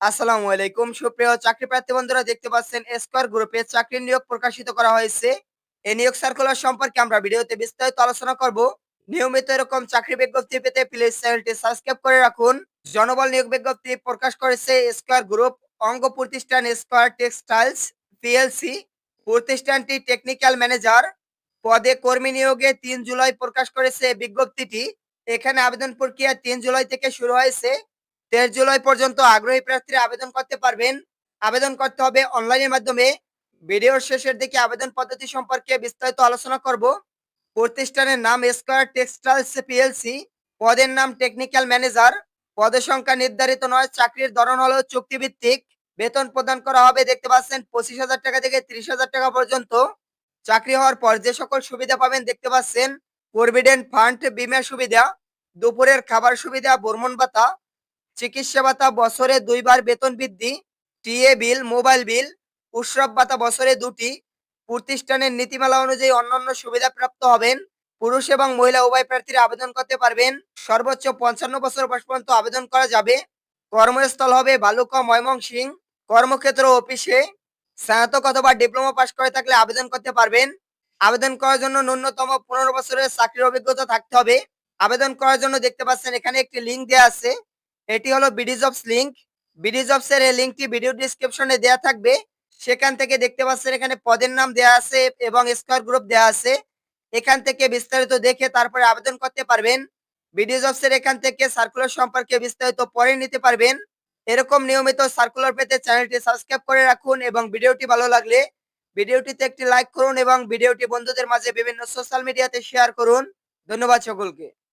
আসসালামু আলাইকুম। সুপ্রিয় চাকরি প্রার্থী বন্ধুরা, দেখতে পাচ্ছেন স্কোয়ার গ্রুপে চাকরির নিয়োগ প্রকাশিত করা হয়েছে। এই নিয়োগ সার্কুলার সম্পর্কে আমরা ভিডিওতে বিস্তারিত আলোচনা করব। নিয়মিত এরকম চাকরি বিজ্ঞপ্তি পেতে প্লিজ চ্যানেলটি সাবস্ক্রাইব করে রাখুন। জনবল নিয়োগ বিজ্ঞপ্তি প্রকাশ করেছে স্কোয়ার গ্রুপ অঙ্গ প্রতিষ্ঠান স্কোয়ার টেক্সটাইলস পিএলসি প্রতিষ্ঠানটি টেকনিক্যাল ম্যানেজার পদে কর্মী নিয়োগে তিন জুলাই প্রকাশ করেছে বিজ্ঞপ্তিটি। এখানে আবেদন প্রক্রিয়া তিন জুলাই থেকে শুরু হয়েছে। তেইশ জুলাই পর্যন্ত আগ্রহী প্রার্থীরা আবেদন করতে পারবেন। আবেদন করতে হবে অনলাইনের মাধ্যমে। ভিডিওর শেষের দিকে আবেদন পদ্ধতি সম্পর্কে বিস্তারিত আলোচনা করব। প্রতিষ্ঠানের নাম স্কয়ার টেক্সটাইলস পিএলসি পদের নাম টেকনিক্যাল ম্যানেজার পদের সংখ্যা নির্ধারিত নয়, চাকরির ধরন হলো চুক্তিভিত্তিক। বেতন প্রদান করা হবে, দেখতে পাচ্ছেন, পঁচিশ হাজার টাকা থেকে ত্রিশ হাজার টাকা পর্যন্ত। চাকরি হওয়ার পর যে সকল সুবিধা পাবেন, দেখতে পাচ্ছেন প্রভিডেন্ট ফান্ড বীমা সুবিধা, দুপুরের খাবার সুবিধা, ভ্রমণ ভাতা চিকিৎসা ভাতা বছরে দুইবার বেতন বৃদ্ধি, টিএ বিল, মোবাইল বিল উৎসব ভাতা বছরে দুটি। প্রতিষ্ঠানের নীতিমালা অনুযায়ী অন্যান্য সুবিধা প্রাপ্ত হবেন পুরুষ এবং মহিলা, উভয় প্রার্থীরা আবেদন করতে পারবেন। সর্বোচ্চ পঞ্চান্ন বছর বয়স পর্যন্ত আবেদন করা যাবে। কর্মস্থল হবে বালুকা, ময়মনসিং কর্মক্ষেত্র অফিসে। স্নাতক অথবা ডিপ্লোমা পাশ করে থাকলে আবেদন করতে পারবেন। আবেদন করার জন্য ন্যূনতম পনেরো বছরের চাকরির অভিজ্ঞতা থাকতে হবে। আবেদন করার জন্য দেখতে পাচ্ছেন এখানে একটি লিঙ্ক দেওয়া আছে। এটি হলো BD jobs link BD jobs এর এই লিংকটি ভিডিও ডিসক্রিপশনে দেওয়া থাকবে। সেখান থেকে দেখতে পাচ্ছেন এখানে পদের নাম দেয়া আছে এবং স্কোয়ার গ্রুপ দেয়া আছে। এখান থেকে বিস্তারিত দেখে তারপরে আবেদন করতে পারবেন। বিডি জবস এর এখান থেকে সার্কুলার সম্পর্কে বিস্তারিত পরে নিতে পারবেন। এরকম নিয়মিত সার্কুলার পেতে চ্যানেলটি সাবস্ক্রাইব করে রাখুন এবং ভিডিওটি ভালো লাগলে ভিডিওটিতে একটি লাইক করুন এবং ভিডিওটি বন্ধুদের মাঝে বিভিন্ন সোশ্যাল মিডিয়াতে শেয়ার করুন। ধন্যবাদ সকলকে।